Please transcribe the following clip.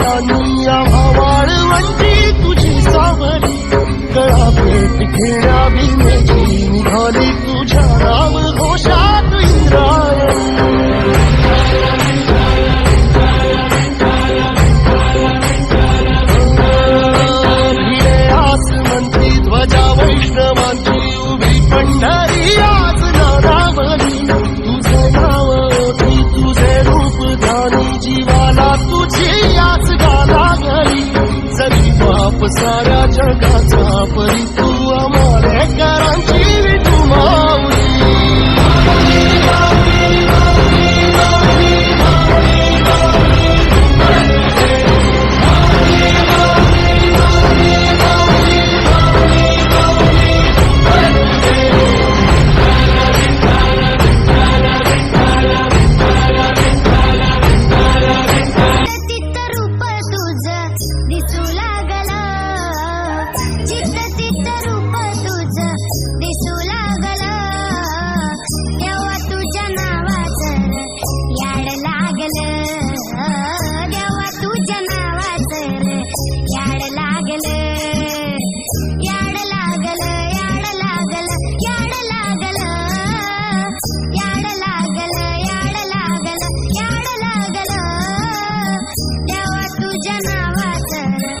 पावला भावाळ भावाळवंती तुझी सावली। गळा भेट घेण्या भीमेची निघाली तुझ्या राम घोषात इंद्रायणी। भिडे आस ध्वजा वैष्णवांची उभी पंढरी। तुझी